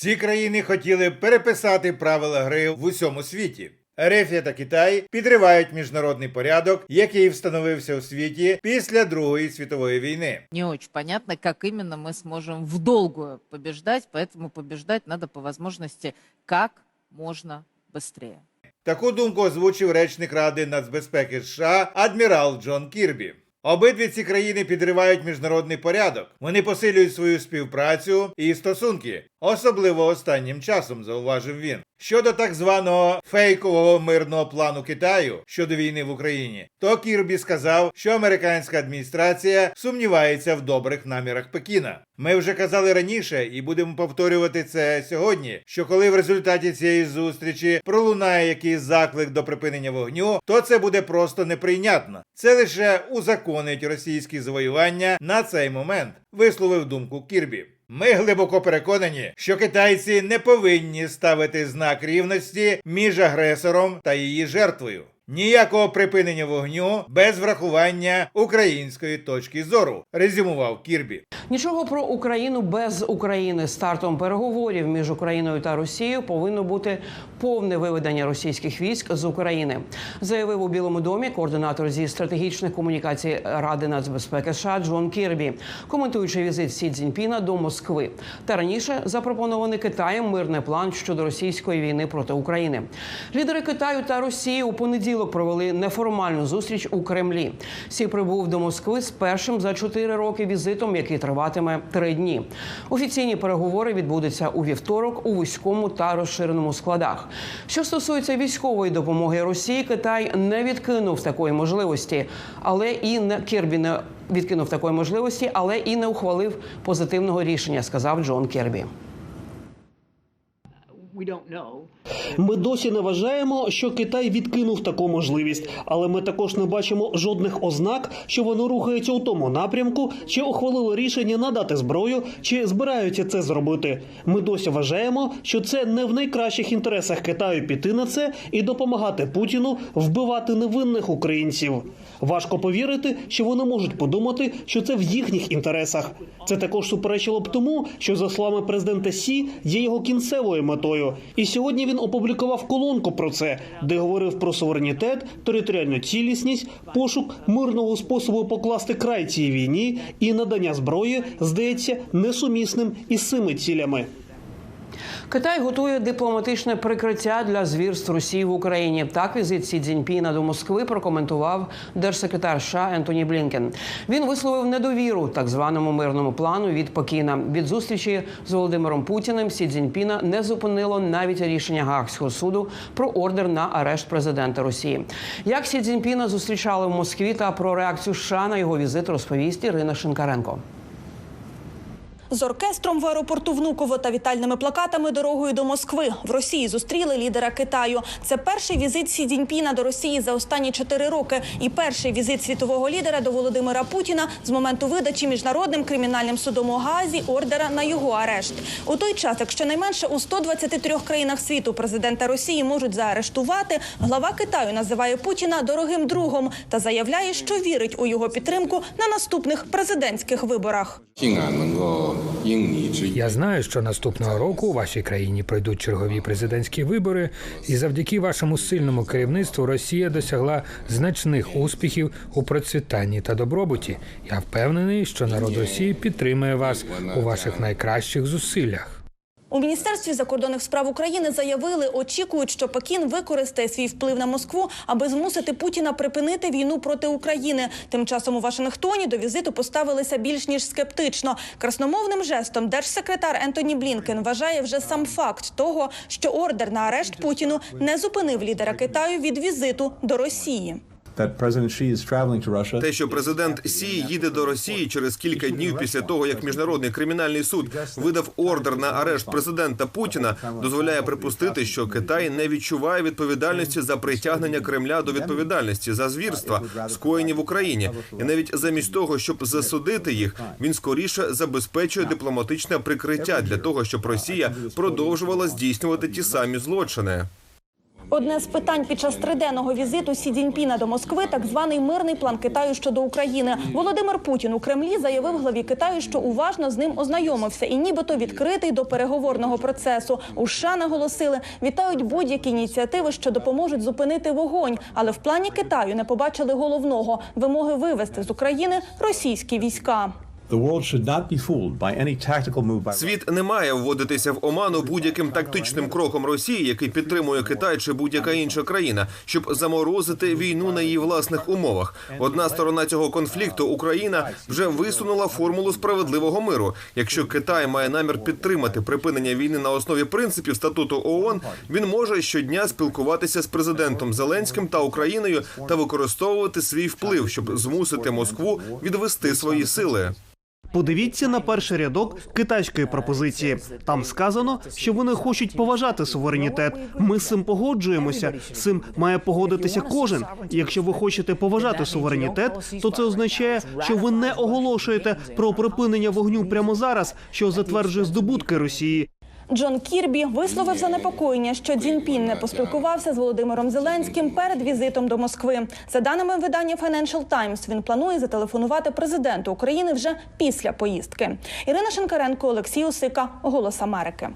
Ці країни хотіли переписати правила гри в усьому світі. Ерефія та Китай підривають міжнародний порядок, який встановився у світі після Другої світової війни. Не очень понятно, как именно мы сможем в долгую побеждать, поэтому побеждать надо по возможности как можно быстрее. Таку думку озвучив речник Ради нацбезпеки США адмірал Джон Кірбі. Обидві ці країни підривають міжнародний порядок. Вони посилюють свою співпрацю і стосунки, особливо останнім часом, зауважив він. Щодо так званого фейкового мирного плану Китаю щодо війни в Україні, то Кірбі сказав, що американська адміністрація сумнівається в добрих намірах Пекіна. Ми вже казали раніше і будемо повторювати це сьогодні. Що коли в результаті цієї зустрічі пролунає якийсь заклик до припинення вогню, то це буде просто неприйнятно. Це лише узаконить російські завоювання на цей момент, висловив думку Кірбі. Ми глибоко переконані, що китайці не повинні ставити знак рівності між агресором та її жертвою. Ніякого припинення вогню без врахування української точки зору, резюмував Кірбі. Нічого про Україну без України. Стартом переговорів між Україною та Росією повинно бути повне виведення російських військ з України, заявив у Білому домі координатор зі стратегічних комунікацій Ради нацбезпеки США Джон Кірбі, коментуючи візит Сі Цзіньпіна до Москви. Та раніше запропонований Китаєм мирний план щодо російської війни проти України. Лідери Китаю та Росії у понеділок провели неформальну зустріч у Кремлі. Сі прибув до Москви з першим за чотири роки візитом, який триватиме три дні. Офіційні переговори відбудуться у вівторок у вузькому та розширеному складах. Що стосується військової допомоги Росії, Китай не відкинув такої можливості, але і не Кірбі не відкинув такої можливості, але і не ухвалив позитивного рішення, сказав Джон Кербі. Ми досі не вважаємо, що Китай відкинув таку можливість, але ми також не бачимо жодних ознак, що воно рухається у тому напрямку, чи ухвалило рішення надати зброю, чи збираються це зробити. Ми досі вважаємо, що це не в найкращих інтересах Китаю піти на це і допомагати Путіну вбивати невинних українців. Важко повірити, що вони можуть подумати, що це в їхніх інтересах. Це також суперечило б тому, що за словами президента Сі є його кінцевою метою. І сьогодні він опублікував колонку про це, де говорив про суверенітет, територіальну цілісність, пошук мирного способу покласти край цій війні і надання зброї здається несумісним із цими цілями. Китай готує дипломатичне прикриття для звірств Росії в Україні. Так візит Сі Цзіньпіна до Москви прокоментував держсекретар США Ентоні Блінкен. Він висловив недовіру так званому мирному плану від Пекіна. Від зустрічі з Володимиром Путіним Сі Цзіньпіна не зупинило навіть рішення Гаагського суду про ордер на арешт президента Росії. Як Сі Цзіньпіна зустрічали в Москві та про реакцію США на його візит розповість Ірина Шинкаренко З оркестром в аеропорту Внуково та вітальними плакатами дорогою до Москви в Росії зустріли лідера Китаю. Це перший візит Сі Цзіньпіна до Росії за останні чотири роки і перший візит світового лідера до Володимира Путіна з моменту видачі міжнародним кримінальним судом у Гаазі ордера на його арешт. У той час, як щонайменше у 123 країнах світу президента Росії можуть заарештувати, глава Китаю називає Путіна дорогим другом та заявляє, що вірить у його підтримку на наступних президентських виборах. 信俺能够应你之意。 я знаю, що наступного року у вашій країні пройдуть чергові президентські вибори, і завдяки вашому сильному керівництву Росія досягла значних успіхів у процвітанні та добробуті. Я впевнений, що народ Росії підтримує вас у ваших найкращих зусиллях. У міністерстві закордонних справ України заявили, очікують, що Пекін використає свій вплив на Москву, аби змусити Путіна припинити війну проти України. Тим часом у Вашингтоні до візиту поставилися більш ніж скептично. Красномовним жестом держсекретар Ентоні Блінкен вважає вже сам факт того, що ордер на арешт Путіну не зупинив лідера Китаю від візиту до Росії. Те, що президент Сі їде до Росії через кілька днів після того, як міжнародний кримінальний суд видав ордер на арешт президента Путіна, дозволяє припустити, що Китай не відчуває відповідальності за притягнення Кремля до відповідальності за звірства, скоєні в Україні, і навіть замість того, щоб засудити їх, він скоріше забезпечує дипломатичне прикриття для того, щоб Росія продовжувала здійснювати ті самі злочини. Одне з питань під час триденного візиту Сі Цзіньпіна до Москви так званий мирний план Китаю щодо України. Володимир Путін у Кремлі заявив главі Китаю, що уважно з ним ознайомився і нібито відкритий до переговорного процесу. У США наголосили, вітають будь-які ініціативи, що допоможуть зупинити вогонь. Але в плані Китаю не побачили головного вимоги вивести з України російські війська. Світ не має вводитися в оману будь-яким тактичним кроком Росії, який підтримує Китай чи будь-яка інша країна, щоб заморозити війну на її власних умовах. Одна сторона цього конфлікту, Україна, вже висунула формулу справедливого миру. Якщо Китай має намір підтримати припинення війни на основі принципів статуту ООН, він може щодня спілкуватися з президентом Зеленським та Україною та використовувати свій вплив, щоб змусити Москву відвести свої сили. Подивіться на перший рядок китайської пропозиції. Там сказано, що вони хочуть поважати суверенітет. Ми з цим погоджуємося. З цим має погодитися кожен. Якщо ви хочете поважати суверенітет, то це означає, що ви не оголошуєте про припинення вогню прямо зараз, що затверджує здобутки Росії. Джон Кірбі висловив занепокоєння, що Дзінпін не поспілкувався з Володимиром Зеленським перед візитом до Москви. За даними видання Financial Times, він планує зателефонувати президенту України вже після поїздки. Ірина Шенкаренко, Олексій Усика, Голос Америки.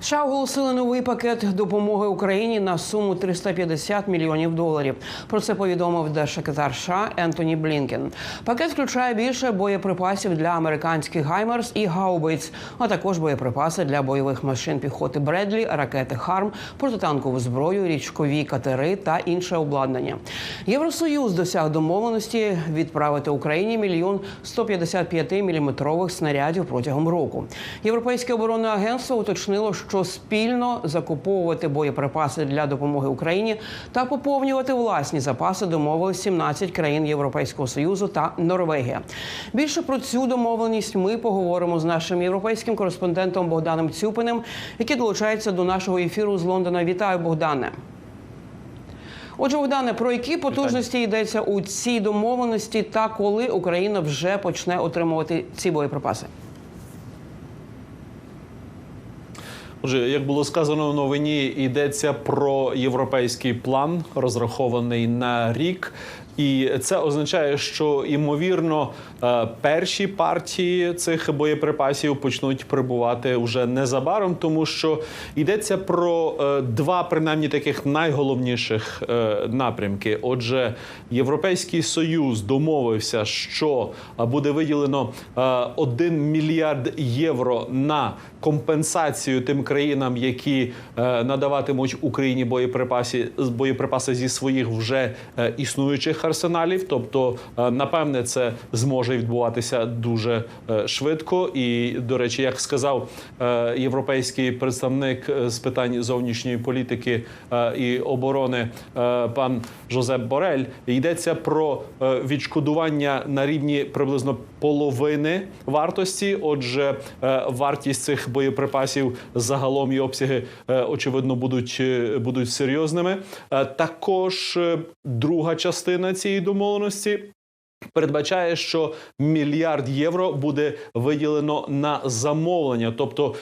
США оголосили новий пакет допомоги Україні на суму 350 мільйонів доларів. Про це повідомив держсекретар США Ентоні Блінкен. Пакет включає більше боєприпасів для американських гаймерс і гаубиць, а також боєприпаси для бойових машин піхоти Бредлі, ракети Харм, протитанкову зброю, річкові катери та інше обладнання. Євросоюз досяг домовленості відправити Україні мільйон 155 міліметрових снарядів протягом року. Європейське оборонне агентство уточнило, що спільно закуповувати боєприпаси для допомоги Україні та поповнювати власні запаси домовились 17 країн Європейського союзу та Норвегія. Більше про цю домовленість ми поговоримо з нашим європейським кореспондентом Богданом Цюпиним, який долучається до нашого ефіру з Лондона. Вітаю, Богдане. Отже, Богдане, про які потужності йдеться у цій домовленості, та коли Україна вже почне отримувати ці боєприпаси? Отже, як було сказано в новині, йдеться про європейський план, розрахований на рік. І це означає, що ймовірно е, перші партії цих боєприпасів почнуть прибувати вже незабаром, тому що йдеться про е, два принаймні таких найголовніших е, напрямки. Отже, Європейський союз домовився, що буде виділено 1 мільярд євро на компенсацію тим країнам, які е, надаватимуть Україні боєприпаси боєприпаси зі своїх вже е, існуючих арсеналів. Тобто, е, напевне, це зможе відбуватися дуже швидко. І до речі, як сказав європейський представник з питань зовнішньої політики і оборони пан Жозеп Борель, йдеться про відшкодування на рівні приблизно половини вартості. Отже, вартість цих боєприпасів загалом і обсяги е, очевидно будуть, е, будуть серйозними. Е, Також друга частина цієї домовленості. Передбачає, що мільярд євро буде виділено на замовлення, тобто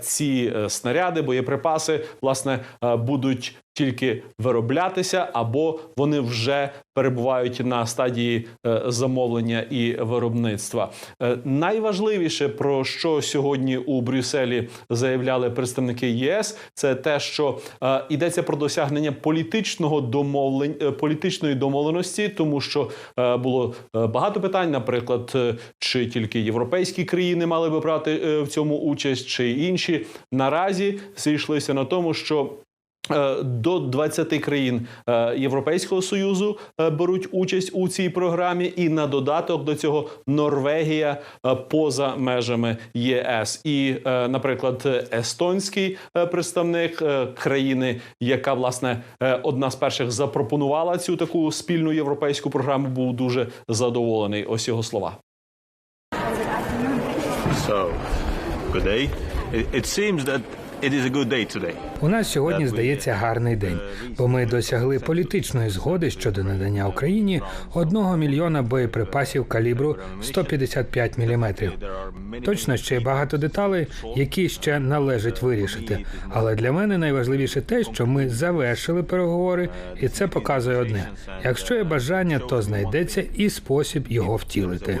ці снаряди, боєприпаси, власне, будуть тільки вироблятися, або вони вже перебувають на стадії е, замовлення і виробництва. Е, Найважливіше про що сьогодні у Брюсселі заявляли представники ЄС, це те, що е, йдеться про досягнення політичного домовлень е, політичної домовленості, тому що було багато питань, наприклад, чи тільки європейські країни мали би брати в цьому участь, чи інші наразі зійшлися на тому, що До 20 країн е, Європейського союзу е, беруть участь у цій програмі, і на додаток до цього Норвегія е, поза межами ЄС. І, е, наприклад, естонський е, представник е, країни, яка власне е, одна з перших запропонувала цю таку спільну європейську програму, був дуже задоволений. Ось його слова. So, good day. It seems that У нас сьогодні здається гарний день, бо ми досягли політичної згоди щодо надання Україні одного мільйона боєприпасів калібру 155 мм. Точно ще й багато деталей, які ще належить вирішити. Але для мене найважливіше те, що ми завершили переговори, і це показує одне: якщо є бажання, то знайдеться і спосіб його втілити.